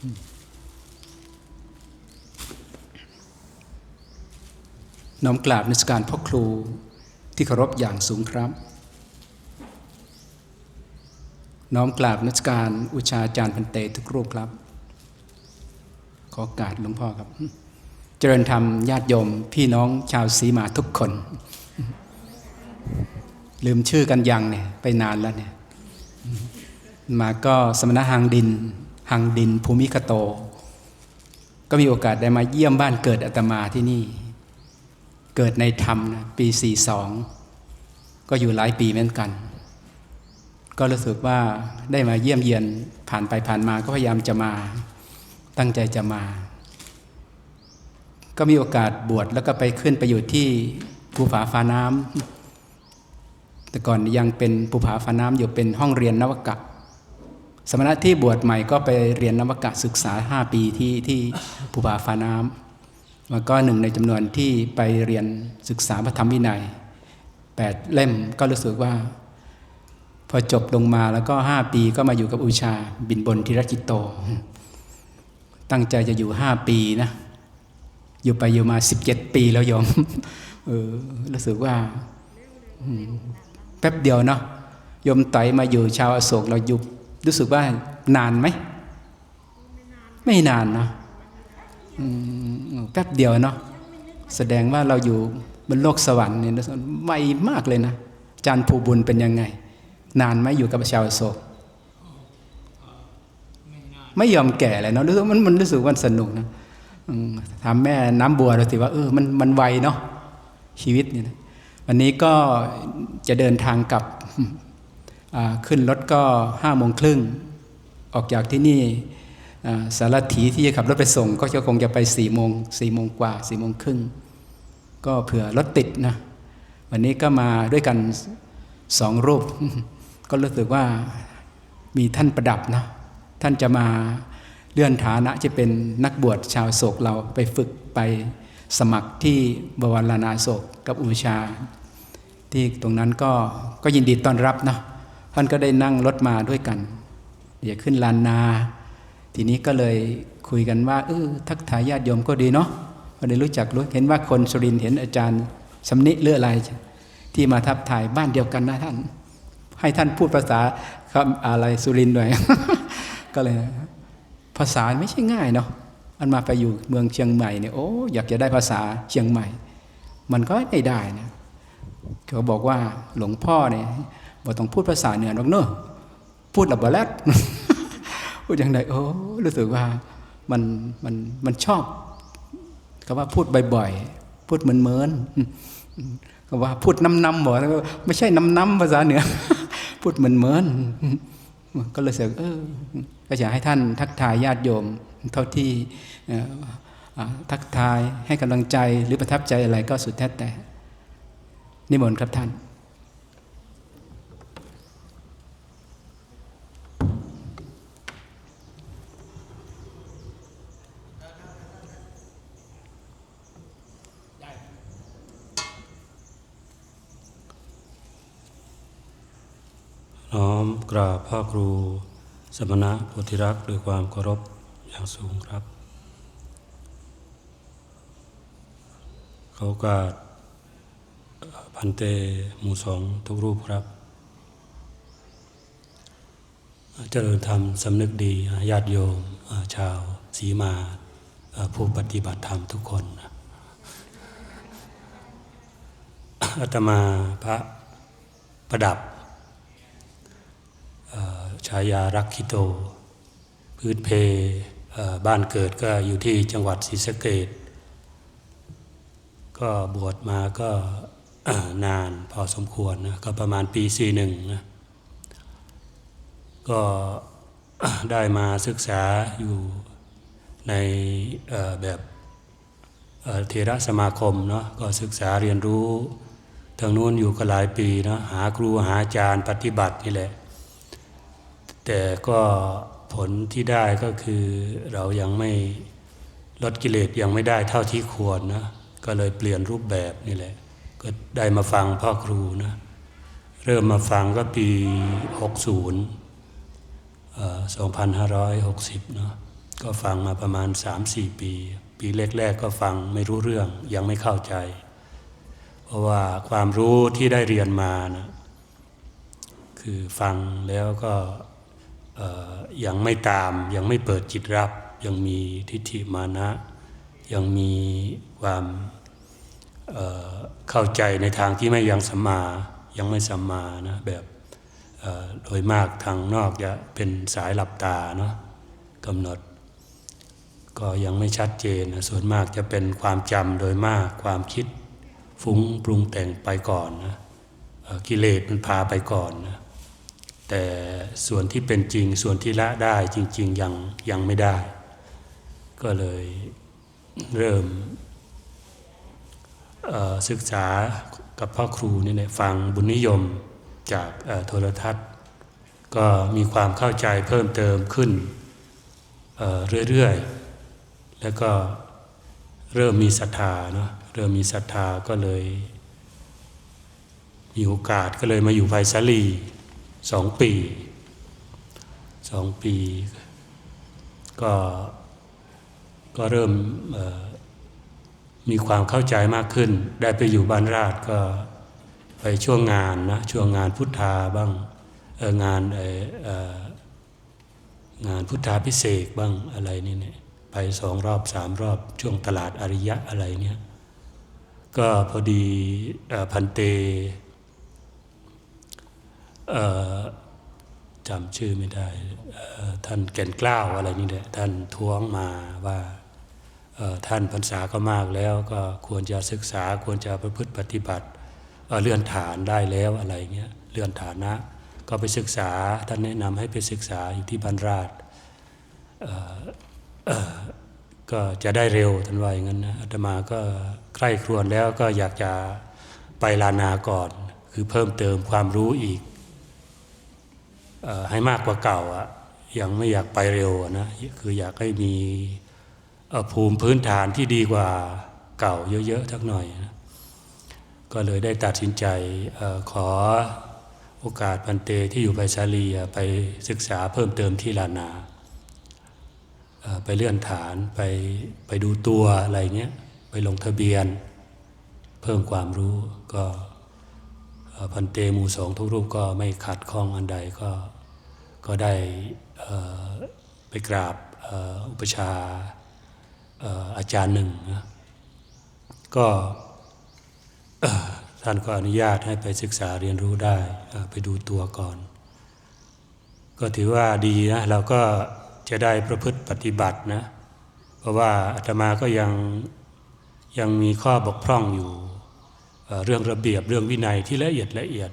น้อมกราบนิสการพ่อครูที่เคารพอย่างสูงครับ น้อมกราบนิสการอุชาจารย์พันเตทุกรูปครับ ขอกาสหลวงพ่อครับ เจริญธรรมญาติโยมพี่น้องชาวสีมาทุกคน ลืมชื่อกันยังเนี่ย ไปนานแล้วเนี่ย มาก็สมณะหังดิน หังดินภูมิคโต ก็มีโอกาสได้มาเยี่ยมบ้านเกิดอาตมาที่นี่ เกิดในธรรมนะปี 42 ก็อยู่หลายปีเหมือนกัน ก็รู้สึกว่าได้มาเยี่ยมเยียนผ่านไปผ่านมาก็พยายามจะมา ตั้งใจจะมา ก็มีโอกาสบวชแล้วก็ไปขึ้นไปอยู่ที่ภูผาฟ้าน้ำแต่ก่อนยังเป็นภูผาฟ้าน้ำอยู่เป็นห้องเรียนนวกะ สมณะที่บวชใหม่ก็ไปเรียนนวกะศึกษา 5 ปีที่ที่ภูผาฟ้าน้ำแล้วก็หนึ่งในจำนวนที่ไปเรียนศึกษาพระธรรมวินัย8เล่มก็รู้สึกว่า พอจบลงมาแล้วก็ 5 ปีก็มาอยู่กับอุชาบินบนธิรจิตโต ตั้งใจจะอยู่ 5 ปีนะ อยู่ไปอยู่มา 17 ปีแล้วยมเออรู้สึกว่าแป๊บเดียวเนาะยมไตมาอยู่ชาวอโศกเราอยู่ รู้สึกว่านานไหม ไม่นานเนาะแป๊บเดียวเนาะแสดงว่าเราอยู่บนโลกสวรรค์เนี่ยไวมากเลยนะอาจารย์ภูบุญเป็นยังไง นานไหมอยู่กับชาวโศกไม่ยอมแก่เลยเนาะรู้สึกมันมันรู้สึกว่าสนุกนะอืมถามแม่น้ำบัวเราสิว่าเออมันมันไวเนาะชีวิตเนี่ยนะวันนี้ก็จะเดินทางกลับ ขึ้นรถก็ห้าโมงครึ่งออกจากที่นี่สารถีที่จะขับรถไปส่ง ก็จะคงจะไปสี่โมงสี่โมงกว่าสี่โมงครึ่งก็เผื่อรถติดนะวันนี้ก็มาด้วยกันสองรูป ก็รู้สึกว่ามีท่านประดับนะท่านจะมาเลื่อนฐานะจะเป็นนักบวชชาวโศกเราไปฝึกไปสมัครที่บวรลานาโศกกับอุชา ที่ตรงนั้นก็ก็ยินดีต้อนรับนะ ท่านก็ได้นั่งรถมาด้วยกัน เดี๋ยวขึ้นลานนา ทีนี้ก็เลยคุยกันว่าเออทักทายญาติโยมก็ดีเนาะก็ได้รู้จักรู้เห็นว่าคนสุรินเห็นอาจารย์สำนิเลืออะไร ที่มาทับถ่ายบ้านเดียวกันนะท่าน ให้ท่านพูดภาษาคำอะไรสุรินหน่อย ก็เลยภาษาไม่ใช่ง่ายเนาะอันมาไปอยู่เมืองเชียงใหม่เนี่ยโอ้อยากจะได้ภาษาเชียงใหม่ มันก็ไม่ได้นะเขาบอกว่าหลวงพ่อเนี่ย บอกต้องพูดภาษาเหนือหรอกเนอะพูดหลับบแลดพูดอย่างไรโอ้รู้สึกว่ามันมันมันชอบคำว่าพูดบ่อยๆ พูดเหมือนเมินๆคำว่าพูดน้ำๆบอกไม่ใช่น้ำๆภาษาเหนือ พูดเหมือนเมินๆก็เลยเสียเออก็อยากให้ท่านทักทายญาติโยม เท่าที่ทักทายให้กำลังใจหรือประทับใจอะไรก็สุดแท้แต่นิมนต์ครับท่าน น้อมกราบพ่อครู สมณะโพธิรักษ์ด้วยความเคารพอย่างสูงครับ เขากาสพันเตหมู่สองทุกรูปครับ เจริญธรรมสำนึกดีญาติโยมชาวสีมาผู้ปฏิบัติธรรมทุกคนอาตมาพระประดับ ชายารักขิโต พื้นเพบ้านเกิดก็อยู่ที่จังหวัดศรีสะเกดก็บวชมาก็นานพอสมควรนะก็ประมาณปีสี่หนึ่งนะก็ได้มาศึกษาอยู่ในแบบเอ่อเทระสมาคมเนาะก็ศึกษาเรียนรู้ทางนู้นอยู่ก็หลายปีเนาะหาครูหาอาจารย์ปฏิบัตินี่แหละ แต่ก็ผลที่ได้ก็คือเรายังไม่ลดกิเลสยังไม่ได้เท่าที่ควรนะก็เลยเปลี่ยนรูปแบบนี่แหละ ก็ได้มาฟังพ่อครูนะเริ่มมาฟังก็ปี 60เอ่อ2560 เนาะก็ฟังมาประมาณ 3-4 ปี ปีแรกๆก็ฟังไม่รู้เรื่องยังไม่เข้าใจ เพราะว่าความรู้ที่ได้เรียนมานะคือฟังแล้วก็ ยังไม่ตามยังไม่เปิดจิตรับ ยังมีทิฏฐิมานะ ยังมีความเเข้าใจในทางที่ไม่ยังสัมมายังไม่สัมมานะแบบโดยมากทางนอกจะเป็นสายหลับตาเนาะกำหนด ก็ยังไม่ชัดเจนนะส่วนมากจะเป็นความจำโดยมากความคิดฟุ้งปรุงแต่งไปก่อนนะกิเลสมันพาไปก่อนนะ แต่ส่วนที่เป็นจริงส่วนที่ละได้จริง ๆ ยังยังไม่ได้ ก็เลยเริ่มศึกษากับพ่อครูนี่แหละฟังบุญนิยมจากโทรทัศน์ ก็มีความเข้าใจเพิ่มเติมขึ้นเเรื่อยๆ แล้วก็เริ่มมีศรัทธาเนาะเริ่มมีศรัทธาก็เลย มีโอกาสก็เลยมาอยู่ไผ่สาลี สองปีสองปี ก็ก็เริ่มมีความเข้าใจมากขึ้น ได้ไปอยู่บ้านราชก็ไปช่วงงานนะช่วงงานพุทธาบ้างงานงานพุทธาพิเศษบ้างอะไรนี่เนี่ยไปสองรอบสามรอบ ช่วงตลาดอริยะอะไรเนี่ยก็พอดีอพันเต จำชื่อไม่ได้ท่านแก่นกล้าวอะไรนี่แหละท่านท้วงมาว่าท่านพรรษาก็มากแล้วก็ควรจะศึกษาควรจะประพฤติปฏิบัติเเลื่อนฐานได้แล้วอะไรเงี้ยเลื่อนฐานะ ก็ไปศึกษาท่านแนะนำให้ไปศึกษาอยู่ที่บรรราชก็จะได้เร็วท่านว่าอย่างนั้นนะอาตมาก็ใคร่ครวญแล้วก็อยากจะไปลานาก่อน คือเพิ่มเติมความรู้อีก ให้มากกว่าเก่าอะยังไม่อยากไปเร็วนะคืออยากให้มีภูมิพื้นฐานที่ดีกว่าเก่าเยอะๆทักหน่อยนะก็เลยได้ตัดสินใจอขอโอกาสพันเตที่อยู่ไปชาลีไปศึกษาเพิ่มเติมที่ลานา ไปเลื่อนฐานไปไปดูตัวอะไรเงี้ยไปลงทะเบียน เพิ่มความรู้ก็พันเตมูสองทุกรูปก็ไม่ขัดข้องอันใดก็ ก็ได้ไปกราบอุปชาอาจารย์หนึ่งนะก็ท่านก็อนุญาตให้ไปศึกษาเรียนรู้ได้ไปดูตัวก่อน ก็ถือว่าดีนะเราก็จะได้ประพฤติปฏิบัตินะเพราะว่าอาตมาก็ยังยังมีข้อบกพร่องอยู่เรื่องระเบียบเรื่องวินัยที่ละเอียดละเอียด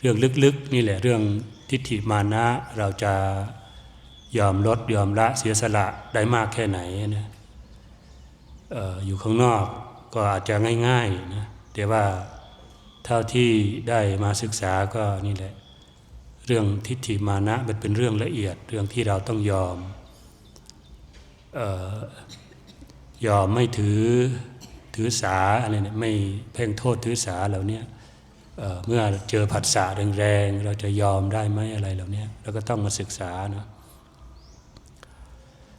เรื่องลึกๆนี่แหละเรื่อง ทิฏฐิมานะเราจะยอมลดยอมละเสียสละได้มากแค่ไหนนะอออยู่ข้างนอกก็อาจจะง่ายๆนะแต่ว่าเท่าที่ได้มาศึกษาก็นี่แหละ เรื่องทิฏฐิมานะมันเป็นเรื่องละเอียดเรื่องที่เราต้องยอมออยอมไม่ถือถือสาอะไรเนี่ยไม่เพ่งโทษถือสาเหล่านี้ เมื่อเจอผัสสะแรงๆเราจะยอมได้ไหมอะไรเหล่านี้เราก็ต้องมาศึกษานะ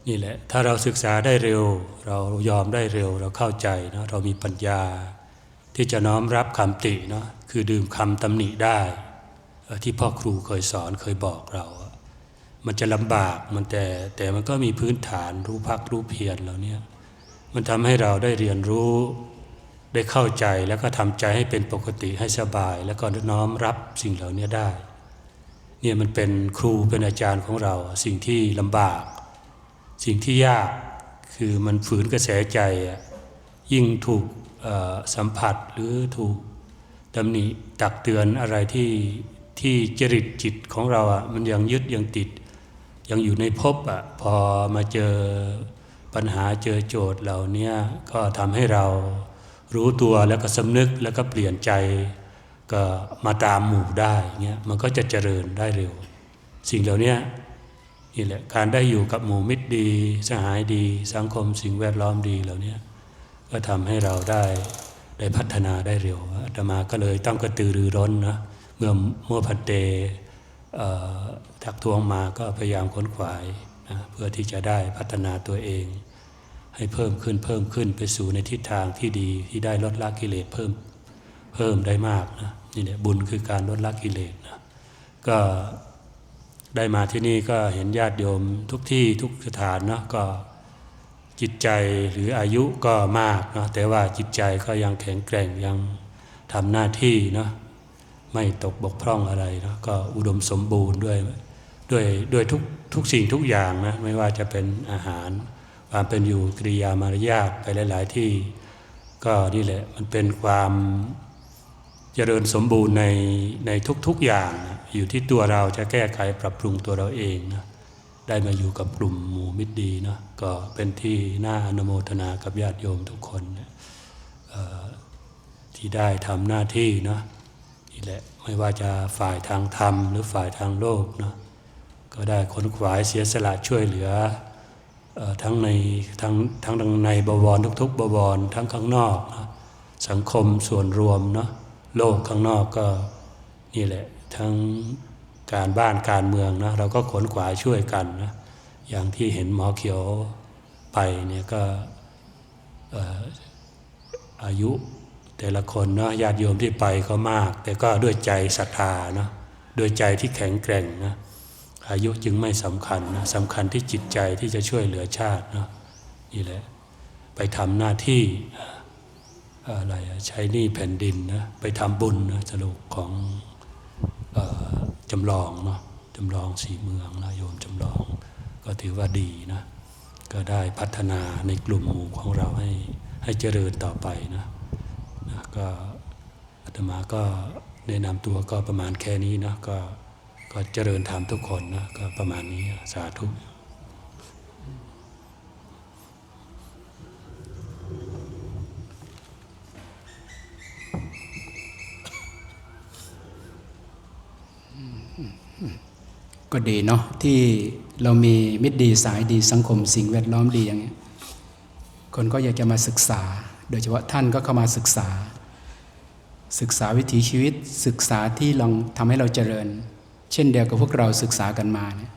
นี่แหละถ้าเราศึกษาได้เร็ว เรายอมได้เร็วเราเข้าใจเนาะเรามีปัญญา ที่จะน้อมรับคำติเนาะคือดื่มคำตำหนิได้ที่พ่อครูเคยสอนเคยบอกเรา มันจะลำบากมันแต่แต่มันก็มีพื้นฐานรู้พักรู้เพียรเราเนี่ยมันทำให้เราได้เรียนรู้ ได้เข้าใจแล้วก็ทำใจให้เป็นปกติให้สบาย แล้วก็น้อมรับสิ่งเหล่านี้ได้เนี่ยมันเป็นครูเป็นอาจารย์ของเรา สิ่งที่ลำบาก สิ่งที่ยากคือมันฝืนกระแสใจ ยิ่งถูกสัมผัสหรือถูกตำหนิตักเตือนอะไรที่ที่จริตจิตของเราอะมันยังยึดยังติด ยังอยู่ในภพอะพอมาเจอปัญหาเจอโจทย์เหล่านี้ก็ทำให้เรา รู้ตัวแล้วก็สำนึกแล้วก็เปลี่ยนใจก็มาตามหมู่ได้เงี้ยมันก็จะเจริญได้เร็ว สิ่งเหล่านี้นี่แหละการได้อยู่กับหมู่มิตรดี สหายดี สังคมสิ่งแวดล้อมดีเหล่านี้ก็ทำให้เราได้ได้พัฒนาได้เร็วอาตมาก็เลยต้องกระตือรือร้นนะเมื่อเมื่อพันเตทักท้วงมาก็พยายามค้นขวายนะเพื่อที่จะได้พัฒนาตัวเอง ให้เพิ่มขึ้นเพิ่มขึ้นไปสู่ในทิศทางที่ดีที่ได้ลดละกิเลสเพิ่มเพิ่มได้มากนะนี่แหละบุญคือการลดละกิเลสนะก็ได้มาที่นี่ก็เห็นญาติโยมทุกที่ทุกสถานเนาะก็จิตใจหรืออายุก็มากเนาะแต่ว่าจิตใจก็ยังแข็งแกร่งยังทำหน้าที่เนาะไม่ตกบกพร่องอะไรเนาะก็อุดมสมบูรณ์ด้วยด้วยด้วยทุกทุกสิ่งทุกอย่างนะไม่ว่าจะเป็นอาหาร ความเป็นอยู่กิริยามารยาทไปหลาย ๆ ที่ ก็นี่แหละมันเป็นความเจริญสมบูรณ์ในในทุกๆอย่างนะอยู่ที่ตัวเราจะแก้ไขปรับปรุงตัวเราเองนะได้มาอยู่กับกลุ่มหมู่มิตรดีเนาะก็เป็นที่น่าอนุโมทนากับญาติโยมทุกคนนะที่ได้ทำหน้าที่เนาะนี่แหละไม่ว่าจะฝ่ายทางธรรมหรือฝ่ายทางโลกเนาะก็ได้ขนขวายเสียสละช่วยเหลือ ทั้งในทั้งทั้งในบวรทุกๆบวรทั้งข้างนอกนะสังคมส่วนรวมเนาะโลกข้างนอกก็นี่แหละทั้งการบ้านการเมืองนะเราก็ขนขวายช่วยกันนะอย่างที่เห็นหมอเขียวไปเนี่ยก็เอ่ออายุแต่ละคนเนาะญาติโยมที่ไปก็มาก แต่ก็ด้วยใจศรัทธาเนาะด้วยใจที่แข็งแกร่งนะ อายุจึงไม่สำคัญนะสำคัญที่จิตใจที่จะช่วยเหลือชาตินะนี่แหละไปทำหน้าที่อะไรใช้หนี้แผ่นดินนะไปทำบุญนะสรุปของอจำลองเนาะจำลองสีเมืองนะโยมจำลอง ก็ถือว่าดีนะก็ได้พัฒนาในกลุ่มหมู่ของเราให้ให้เจริญต่อไปนะนะก็อาตมาก็แนะนำตัวก็ประมาณแค่นี้นะก็ ก็เจริญธรรมทุกคนนะก็ประมาณนี้สาธุก็ดีเนาะที่เรามีมิตรดีสายดีสังคมสิ่งแวดล้อมดีอย่างเงี้ยคนก็อยากจะมาศึกษา โดยเฉพาะท่านก็เข้ามาศึกษา ศึกษาวิถีชีวิต ศึกษาที่ลองทำให้เราเจริญ เช่นเดียวกับพวกเราศึกษากันมาเนี่ย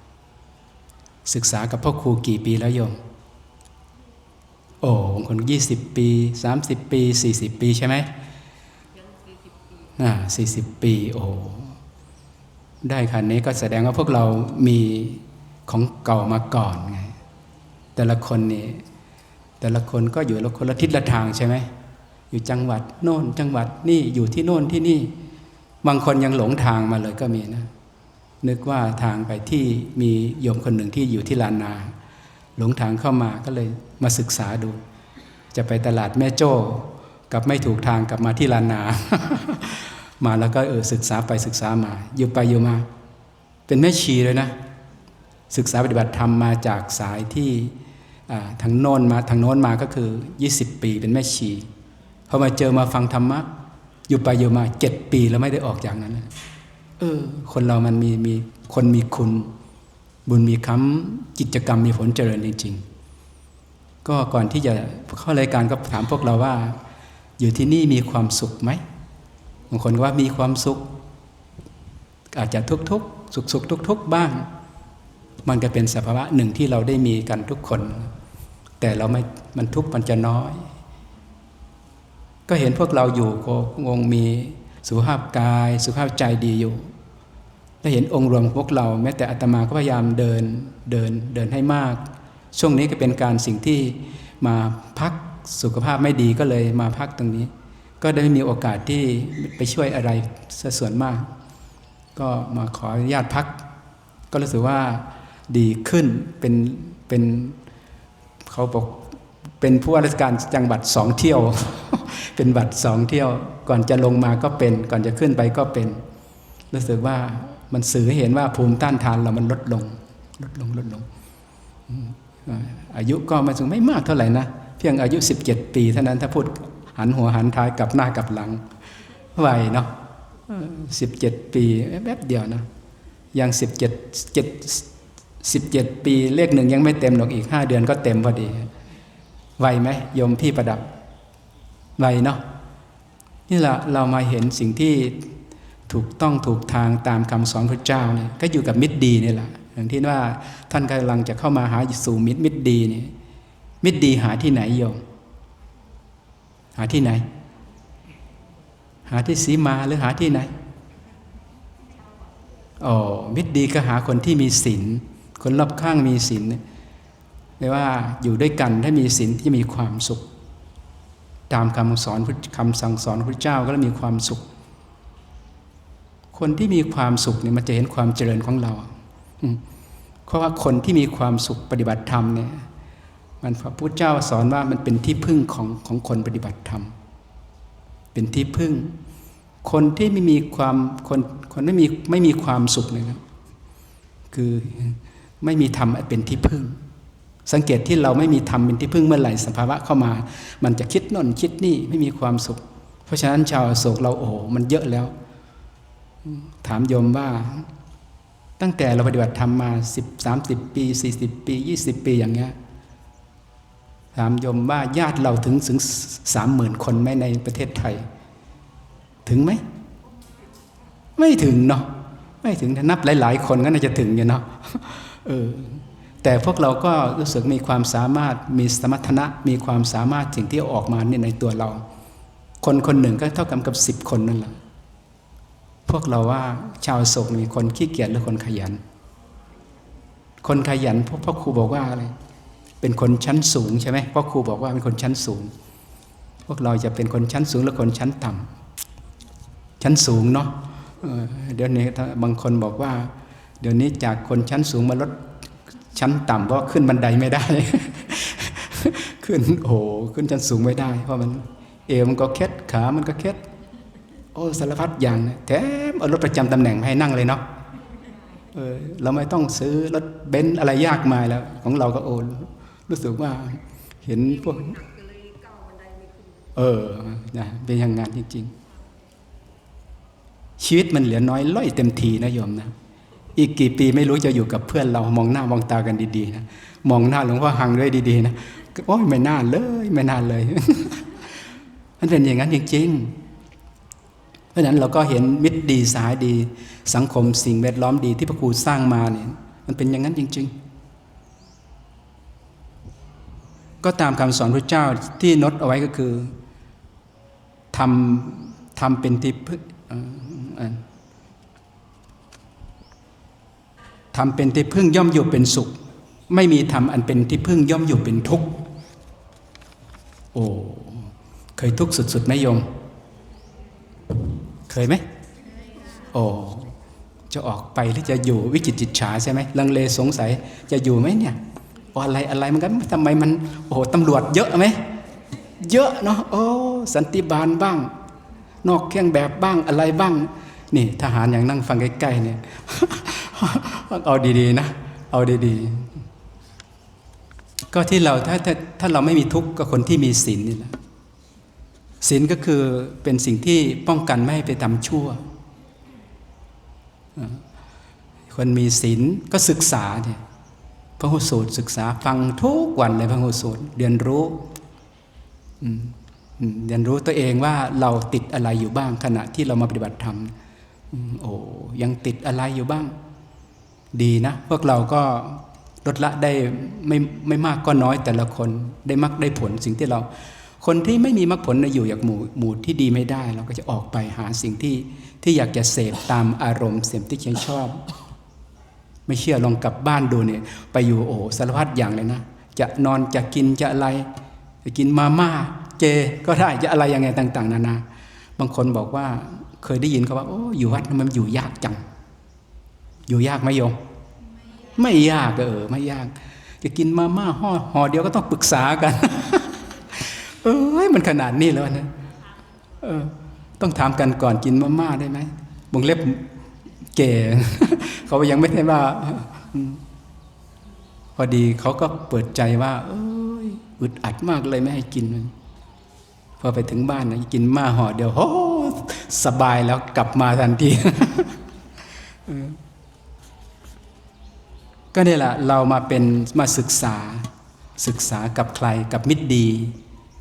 ศึกษากับพ่อครูกี่ปีแล้วโยม โอ้บางคนยี่สิบปีสามสิบปีสี่สิบปีใช่ไหมอ่าสี่สิบปี โอ้ได้คันนี้ก็แสดงว่าพวกเรามีของเก่ามาก่อนไง แต่ละคนนี่แต่ละคนก็อยู่ละคนละทิศละทางใช่ไหมอยู่จังหวัดโน่นจังหวัดนี่อยู่ที่โน่นที่นี่ บางคนยังหลงทางมาเลยก็มีนะ นึกว่าทางไปที่มีโยมคนหนึ่งที่อยู่ที่ลานนา หลงทางเข้ามาก็เลยมาศึกษาดู จะไปตลาดแม่โจ้กลับไม่ถูกทางกลับมาที่ลานนา มาแล้วก็เออศึกษาไปศึกษามา อยู่ไปอยู่มา เป็นแม่ชีเลยนะ ศึกษาปฏิบัติธรรมมาจากสายที่ทางโน้นมาทางโน้นมาก็คือ 20 ปีเป็นแม่ชีพอมาเจอมาฟังธรรมะอยู่ไปอยู่มาเจ็ดปีแล้วไม่ได้ออกจากนั้นนะ เออ คนเรามันมีมีคนมีคุณ บุญมีคำกิจกรรมมีผลเจริญจริง ๆ ก็ก่อนที่จะเข้ารายการก็ถามพวกเราว่า อยู่ที่นี่มีความสุขไหมบางคนก็ว่ามีความสุข อาจจะทุกทุกสุขสุขทุกทุกๆบ้าง มันก็เป็นสภาวะหนึ่งที่เราได้มีกันทุกคน แต่เราไม่มันทุกข์มันจะน้อย ก็เห็นพวกเราอยู่ก็งงมี สุขภาพกาย สุขภาพใจดีอยู่แล้วเห็นองค์รวมพวกเราแม้แต่อาตมาก็พยายามเดินเดินเดินให้มาก ช่วงนี้ก็เป็นการสิ่งที่มาพักสุขภาพไม่ดีก็เลยมาพักตรงนี้ ก็ได้มีโอกาสที่ไปช่วยอะไรซะส่วนมาก ก็มาขออนุญาตพัก ก็รู้สึกว่าดีขึ้นเป็นเป็นเขาบอก เป็นผู้ว่าราชการจังหวัดสองเที่ยว เป็นบัตรสองเที่ยว ก่อนจะลงมาก็เป็น ก่อนจะขึ้นไปก็เป็น รู้สึกว่ามันสื่อเห็นว่าภูมิต้านทานเรามันลดลง ลดลงลดลง อายุก็ไมาถึงไม่มากเท่าไหร่นะ เพียงอายุ 17 ปีเท่านั้นถ้าพูดหันหัวหันท้ายกลับหน้ากลับหลังไวเนาะสิบเจ็ดปีแป๊บเดียวนะ ยังสิบเจ็ดเจ็ดสิบเจ็ดปีเลขหนึ่งยังไม่เต็มหรอกอีกห้าเดือนก็เต็มพอดี ไวไหมโยมพี่ประดับ ไวเนาะนี่แหละเรามาเห็นสิ่งที่ถูกต้องถูกทางตามคำสอนพระเจ้าเนี่ยก็อยู่กับมิตรดีนี่แหละอย่างที่ว่าท่านกำลังจะเข้ามาหาสู่มิตรมิตรดีนี่มิตรดีหาที่ไหนโยม หาที่ไหน หาที่สีมาหรือหาที่ไหนอ๋อมิตรดีก็หาคนที่มีศีลคนรอบข้างมีศีลแปลว่าอยู่ด้วยกันถ้ามีศีลที่มีความสุข ตามคำสอนคำสั่งสอนพระเจ้าก็แล้วมีความสุข คนที่มีความสุขเนี่ยมันจะเห็นความเจริญของเราเพราะว่าคนที่มีความสุขปฏิบัติธรรมเนี่ยมันพระพุทธเจ้าสอนว่ามันเป็นที่พึ่งของของคนปฏิบัติธรรม เป็นที่พึ่ง คนที่ไม่มีความคนคนไม่มีไม่มีความสุขเลยครับคือไม่มีธรรมเป็นที่พึ่ง สังเกตที่เราไม่มีธรรมเป็นที่พึ่งเมื่อไหร่สภาวะเข้ามา มันจะคิดน่นคิดนี่ไม่มีความสุข เพราะฉะนั้นชาวโศกเราโอ้มันเยอะแล้ว ถามโยมว่า ตั้งแต่เราปฏิบัติธรรมมาสิบสามสิบปีสี่สิบปียี่สิบปีอย่างเงี้ยถามโยมว่าญาติเราถึงถึงสามหมื่นคนไหมในประเทศไทย ถึงไหม ไม่ถึงเนาะไม่ถึงถ้านับหลาย ๆ คนก็น่าจะถึงอยู่เนาะเออ แต่พวกเราก็รู้สึกมีความสามารถมีสมรรถนะมีความสามารถสิ่งที่ออกมาเนี่ยในตัวเรา คนคนหนึ่งก็เท่ากับกับสิบคนนั่นแหละพวกเราว่าชาวโศกมีคนขี้เกียจหรือคนขยัน คนขยันพวกพ่อครูบอกว่าอะไรเป็นคนชั้นสูงใช่ไหมพ่อครูบอกว่าเป็นคนชั้นสูง พวกเราจะเป็นคนชั้นสูงหรือคนชั้นต่ำชั้นสูงเนาะเดี๋ยวนี้บางคนบอกว่า เดี๋ยวนี้จากคนชั้นสูงมาลด ชั้นต่ำเพราะขึ้นบันไดไม่ได้ ขึ้นโอ้ขึ้นชั้นสูงไม่ได้ เพราะมัน เอวมันก็เคล็ดขา มันก็เคล็ดโอ้สารพัดอย่างนะแถมเอารถประจำตำแหน่งมาให้นั่งเลยเนาะเออเราไม่ต้องซื้อรถเบนซ์อะไรยากมายแล้ว ของเราก็โอนรู้สึกว่าเห็นพวก เออนะเป็นอย่างงานจริง ๆ ชีวิตมันเหลือน้อยล่อยเต็มทีนะโยมนะ อีกกี่ปีไม่รู้จะอยู่กับเพื่อนเรามองหน้ามองตากันดีๆนะมองหน้าหลวงพ่อหังด้วยดีๆนะโอ้ยไม่น่าเลยไม่น่าเลยมันเป็นอย่างนั้นจริงๆ เพราะฉะนั้นเราก็เห็นมิตรดีสายดี สังคมสิ่งแวดล้อมดีที่พระครูสร้างมาเนี่ยมันเป็นอย่างนั้นจริง ๆ ก็ตามคำสอนพระเจ้าที่นดเอาไว้ก็คือทำทำเป็นที่พึ่งเอ่อเอ่อ ทำเป็นที่พึ่งย่อมอยู่เป็นสุข ไม่มีธรรมอันเป็นที่พึ่งย่อมอยู่เป็นทุกข์โอ้เคยทุกข์สุดๆไหมโยม เคยไหมโอ้จะออกไปหรือจะอยู่วิจิตจิตฉาใช่ไหมลังเลสงสัยจะอยู่ไหมเนี่ยอะไรอะไรมันกันทำไมมันโอ้โหตำรวจเยอะไหมเยอะเนาะโอ้สันติบาลบ้าง นอกเครื่องแบบบ้างอะไรบ้าง นี่ทหารอย่างนั่งฟังใกล้ๆเนี่ย เอาดีๆนะ เอาดีๆ ก็ที่เราถ้าถ้าถ้าเราไม่มีทุกข์ก็คนที่มีศีลนี่แหละศีลก็คือเป็นสิ่งที่ป้องกันไม่ให้ไปทำชั่ว คนมีศีลก็ศึกษาเนี่ยพระหูสูตรศึกษาฟังทุกวันเลยพระหูสูตรเรียนรู้เรียนรู้ตัวเองว่าเราติดอะไรอยู่บ้างขณะที่เรามาปฏิบัติธรรมโอ้ยังติดอะไรอยู่บ้าง ดีนะ พวกเราก็ลดละได้ไม่ไม่มากก็น้อยแต่ละคนได้มักได้ผลสิ่งที่เรา คนที่ไม่มีมรรคผลนะอยู่อยากหมู่หมู่ที่ดีไม่ได้ เราก็จะออกไปหาสิ่งที่ที่อยากจะเสพตามอารมณ์เสพที่ฉันชอบ ไม่เชื่อลองกลับบ้านดูเนี่ย ไปอยู่โอ้สารพัดอย่างเลยนะ จะนอนจะกินจะอะไร จะกินมาม่าเจก็ได้จะอะไรยังไงต่าง ๆ นานา บางคนบอกว่าเคยได้ยินเขาว่าโอ้อยู่วัดมันอยู่ยากจัง อยู่ยากไหมโยม ไม่ยากเออ ไม่ยาก จะกินมาม่าห่อห่อเดียวก็ต้องปรึกษากัน เอ้ยมันขนาดนี้แล้วนะเออ ต้องถามกันก่อนกินมาม่าได้ไหมวงเล็บเก่เขายังไม่ได้ว่าพอดีเขาก็เปิดใจว่า เอ้ยอึดอัดมากเลยไม่ให้กินพอไปถึงบ้านนะกินมาห่อเดียวโอ้สบายแล้วกลับมาทันที ก็นี่แหละเรามาเป็นมาศึกษาศึกษากับใครกับมิตรดี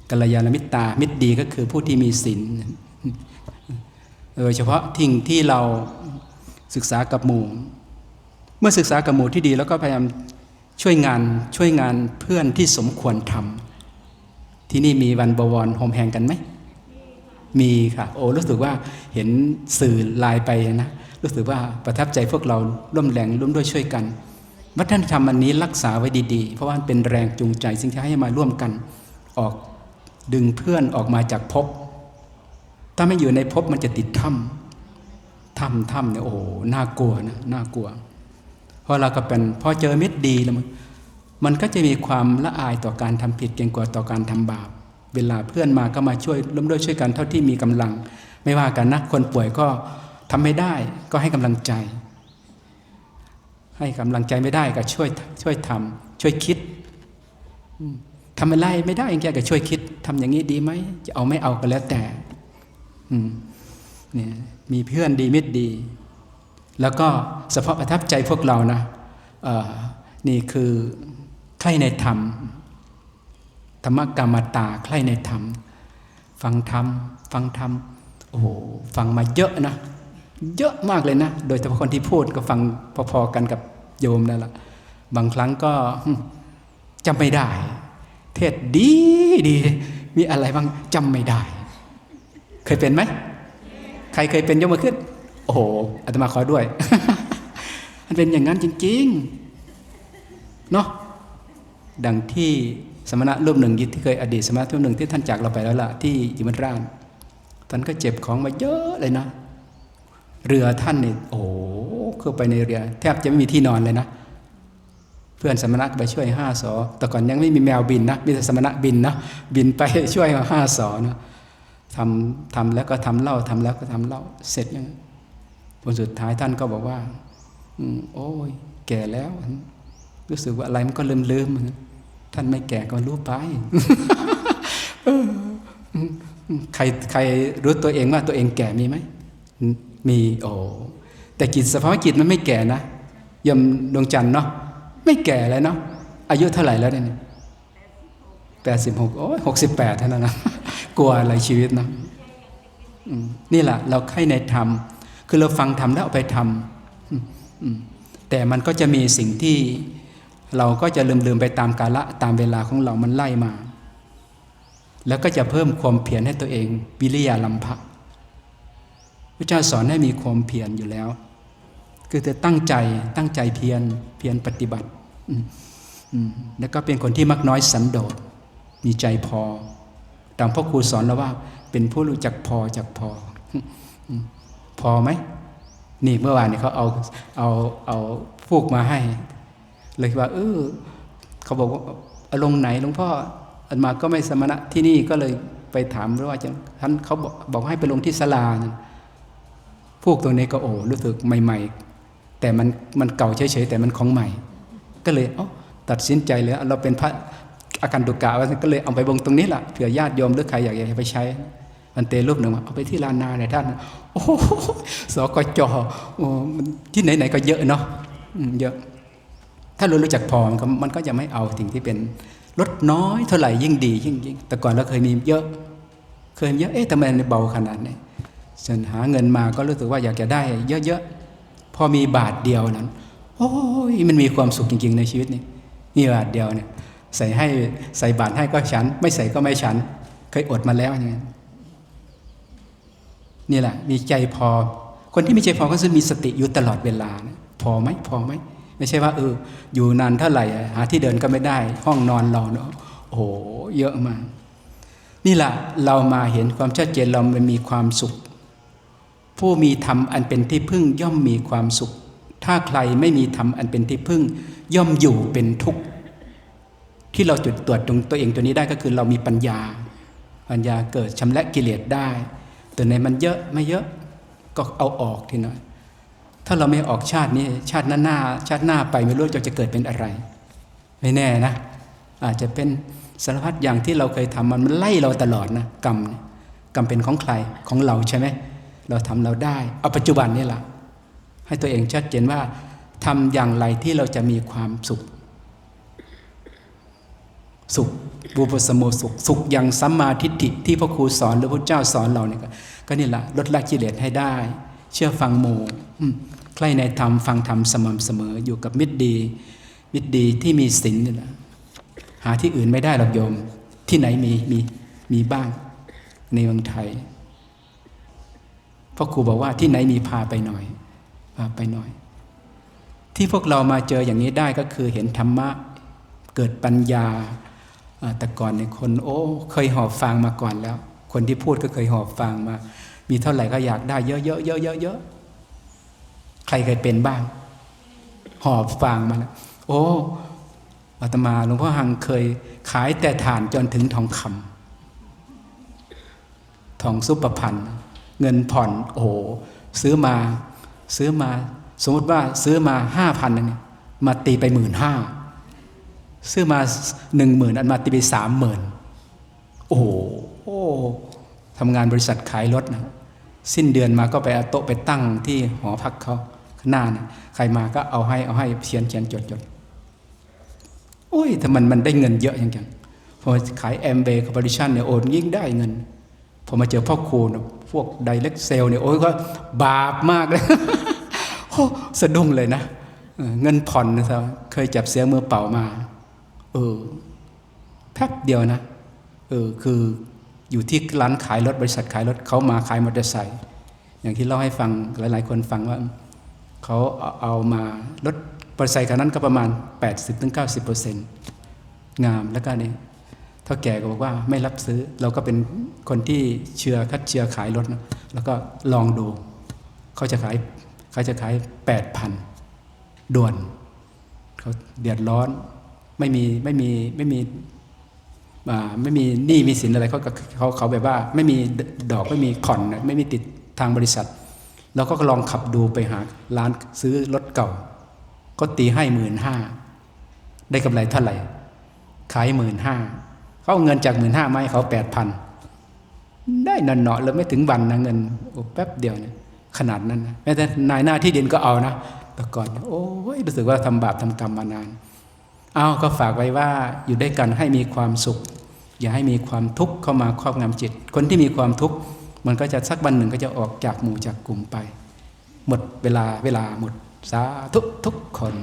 กัลยาณมิตรตา มิตรดีก็คือผู้ที่มีศีลโดยเฉพาะทิ้งที่เราศึกษากับหมู่ เมื่อศึกษากับหมู่ที่ดี แล้วก็พยายามช่วยงานช่วยงานเพื่อนที่สมควรทำที่นี่มีวันบวรโฮมแฮงกันไหมมีค่ะ โอ้รู้สึกว่าเห็นสื่อไลายไปนะ รู้สึกว่าประทับใจพวกเราร่วมแรงร่วมด้วยช่วยกัน วัฒนธรรมอันนี้รักษาไว้ดี ๆ เพราะว่ามันเป็นแรงจูงใจสิ่งที่ให้มาร่วมกัน ออกดึงเพื่อนออกมาจากภพถ้าไม่อยู่ในภพมันจะติดถ้ำถ้ำถ้ำเนี่ยโอ้โหน่ากลัวนะน่ากลัวพราะเราก็เป็นพอเจอเมิตรดีแล้วมันมันก็จะมีความละอายต่อการทำผิดเก่งกว่าต่อการทำบาป เวลาเพื่อนมาก็มาช่วยร่วมด้วยช่วยกันเท่าที่มีกำลัง ไม่ว่ากันนะคนป่วยก็ทำไม่ได้ก็ให้กำลังใจ ให้กำลังใจไม่ได้ก็ช่วยช่วยทำช่วยคิดทำอะไรไม่ได้เองแกก็ช่วยคิดทำอย่างนี้ดีไหมจะเอาไม่เอาก็แล้วแต่เนี่ยมีเพื่อนดีมิตรดี แล้วก็เฉพาะประทับใจพวกเรานะนี่คือใครในธรรมธรรมกรรมตาใครในธรรม ฟังธรรมฟังธรรมโอ้โหฟังมาเยอะนะ เยอะมากเลยนะ โดยเฉพาะคนที่พูดก็ฟังพอๆกันกับ โยมนั่นแหละบางครั้งก็จำไม่ได้ เทศดีดี มีอะไรบ้างจำไม่ได้ เคยเป็นไหม ใครเคยเป็นยกมือขึ้น โอ้โหอาตมาขอด้วย มันเป็นอย่างนั้นจริงๆเนาะดังที่สมณะรูปหนึ่งที่เคยอดีตสมณะรูปหนึ่งที่ท่านจากเราไปแล้วล่ะที่ยิมันร่าชท่านก็เจ็บของมาเยอะเลยนะ เรือท่านเนี่ยโอ้ เข้าไปในเรือ แทบจะไม่มีที่นอนเลยนะ เพื่อนสมณะไปช่วยห้าสอแต่ก่อนยังไม่มีแมวบินนะมีแต่สมณะบินนะบินไปช่วยห้าสอนะทำทำแล้วก็ทำเล่าทำแล้วก็ทำเล่าเสร็จยังผลสุดท้ายท่านก็บอกว่าอืมโอ้ยแก่แล้ว รู้สึกว่าอะไรมันก็ลืมลืมท่านไม่แก่ก็รู้ไปใครใครรู้ตัวเองว่าตัวเองแก่มีไหมมีโอ้ แต่จิตสภาวะจิตมันไม่แก่นะยมดวงจันทร์เนาะไม่แก่แล้วเนาะอายุเท่าไหร่แล้วเนี่ยแปดสิบหกโอ้ยหกสิบแปดเท่านั้นนะกลัวอะไรชีวิตเนาะนี่แหละเราใครในธรรม คือเราฟังธรรมแล้วเอาไปทำแต่มันก็จะมีสิ่งที่เราก็จะลืมลืมๆไปตามกาละตามเวลาของเรามันไล่มา แล้วก็จะเพิ่มความเพียรให้ตัวเองวิริยาลัมภะ พระเจ้าสอนให้มีความเพียรอยู่แล้ว คือจะตั้งใจตั้งใจเพียรเพียรปฏิบัติแล้วก็เป็นคนที่มักน้อยสันโดษมีใจพอดังพ่อครูสอนเราว่า เป็นผู้รู้จักพอจักพอ พอไหมนี่เมื่อวานนี้เขาเอาเอาเอาฟูกมาให้ เลยว่า เออเขาบอกว่าอาลงไหนหลวงพ่ออันมาก็ไม่สมณะที่นี่ก็เลยไปถามว่าจะท่านเขาบอกบอกให้ไปลงที่ศาลานั่น พวกตัวนี้ก็โอ้รู้สึกใหม่ ๆ แต่มันมันเก่าเฉยๆแต่มันของใหม่ ก็เลยเอ้าตัดสินใจเลยเราเป็นพระอาการตุกะว่าก็เลยเอาไปบงตรงนี้ล่ะเผื่อญาติโยมหรือใครอยากจะไปใช้มันเตรูปหนึ่งว่าเอาไปที่ลานนาเลยท่าน โอ้โหสกจโอ้ที่ไหนๆก็เยอะเนาะเยอะ ถ้าเรารู้จักพอมันก็มันก็จะไม่เอาสิ่งที่เป็นลดน้อยเท่าไหร่ยิ่งดียิ่งยิ่งแต่ก่อนเราเคยมีเยอะ เคยมีเยอะเอ๊ะทำไมมันเบาขนาดนี้ จนหาเงินมาก็รู้สึกว่าอยากจะได้เยอะๆ พอมีบาทเดียวนั้น โอ้ยมันมีความสุขจริง ๆ ในชีวิตนี่มีบาทเดียวเนี่ย ใส่ให้ใส่บาทให้ก็ฉัน ไม่ใส่ก็ไม่ฉัน เคยอดมาแล้วอย่างนี้นี่แหละ มีใจพอ คนที่มีใจพอก็จะมีสติอยู่ตลอดเวลานะพอไหมพอไหมไม่ใช่ว่าเอออยู่นานเท่าไหร่หาที่เดินก็ไม่ได้ ห้องนอนเราเนาะโอ้โหเยอะมากนี่แหละเรามาเห็นความชัดเจนเรามันมีความสุข ผู้มีธรรมอันเป็นที่พึ่งย่อมมีความสุข ถ้าใครไม่มีธรรมอันเป็นที่พึ่ง ย่อมอยู่เป็นทุกข์ที่เราจุดตรวจตรงตัวเองตัวนี้ได้ก็คือเรามีปัญญา ปัญญาเกิดชำระกิเลสได้ตัวไหนมันเยอะไม่เยอะก็เอาออกทีหน่อยถ้าเราไม่ออกชาตินี้ชาติหน้าหน้าชาติหน้าไปไม่รู้จะจะเกิดเป็นอะไร ไม่แน่นะ อาจจะเป็นสารพัดอย่างที่เราเคยทำมันมันไล่เราตลอดนะกรรมกรรมเป็นของใครของเราใช่ไหม เราทำเราได้ เอาปัจจุบันนี่แหละให้ตัวเองชัดเจนว่าทำอย่างไรที่เราจะมีความสุข สุขบูปสมโมสุข สุขอย่างสัมมาทิฏฐิที่พระครูสอนหรือพระเจ้าสอนเราเนี่ยก็นี่แหละลดละกิเลสให้ได้ เชื่อฟังหมู่ใคร่ในธรรมฟังธรรมสม่ำเสมออยู่กับมิตรดี มิตรดีที่มีศีลนี่แหละหาที่อื่นไม่ได้หรอกโยม ที่ไหนมีมีมีบ้างในเมืองไทย พ่อครูบอกว่าที่ไหนมีพาไปหน่อยพาไปหน่อย ที่พวกเรามาเจออย่างนี้ได้ก็คือเห็นธรรมะเกิดปัญญาแต่ก่อนเนี่ยคนโอ้เคยหอบฟังมาก่อนแล้ว คนที่พูดก็เคยหอบฟังมา มีเท่าไหร่ก็อยากได้เยอะเยอะเยอะเยอะเยอะใครเคยเป็นบ้าง หอบฟังมาแล้วโอ้อาตมาหลวงพ่อหังเคยขายแต่ฐานจนถึงทองคำทองซุปเปอร์พันธ์ เงินผ่อนโอ้โหซื้อมาซื้อมา สมมติว่าซื้อมาห้าพันเนี่ยมาตีไปหมื่นห้าซื้อมาหนึ่งหมื่นอันมาตีไปสามหมื่นโอ้โหโอ้ทำงานบริษัทขายรถนะสิ้นเดือนมาก็ไปเอาโต๊ะไปตั้งที่หอพักเขาข้างหน้านะใครมาก็เอาให้เอาให้เขียนเขียนจดจดโอ้ยถ้ามันมันได้เงินเยอะอย่างอย่างพอขายแอมเบย์คอร์ปอเรชั่นเนี่ยโอนยิ่งได้เงินพอมาเจอพ่อครูนะ พวกไดเ c กเซลเนี่ยโอ้ยก็บาปมากเลยโอ้สะดุ้งเลยนะเงินผ่อนนะครับเคยจับเสียมือเปล่ามาเออแป๊บเดียวนะเออคืออยู่ที่ร้านขายรถบริษัทขายรถเขามาขายมอเตอร์ไซค์อย่างที่เล่าให้ฟังหลาย ๆ คนฟังว่าเขาเอาเอามารถมอเตอร์ไซค์คันนั้นก็ประมาณ 80-90%งามแล้วก็นี่ เท่าแก่ก็บอกว่าไม่รับซื้อ เราก็เป็นคนที่เชื่อคัดเชื่อขายรถนะแล้วก็ลองดู เขาจะขายเขาจะขาย8,000ด่วนเขาเดือดร้อนไม่มีไม่มีไม่มีไม่มีหนี้มีสินอะไรเขาเขาเขาแบบว่า ไม่มีดอกไม่มีผ่อนไม่มีติดทางบริษัทเราก็ลองขับดูไปหาร้านซื้อรถเก่า ก็ตีให้หมื่นห้าได้กำไรเท่าไหร่ ขายหมื่นห้า เขาเอาเงินจากหมื่นห้ามาให้เขาแปดพันได้นอนเนาะเลยไม่ถึงวันนะเงินโอ้แป๊บเดียวเนี่ยขนาดนั้นนะแม้แต่นายหน้าที่ดินก็เอานะแต่ก่อนโอ้ยรู้สึกว่าทำบาปทำกรรมมานาน เอาก็ฝากไว้ว่าอยู่ด้วยกันให้มีความสุข อย่าให้มีความทุกข์เข้ามาครอบงำจิต คนที่มีความทุกข์มันก็จะสักวันหนึ่งก็จะออกจากหมู่จากกลุ่มไป หมดเวลาเวลาหมดสาธุทุกคน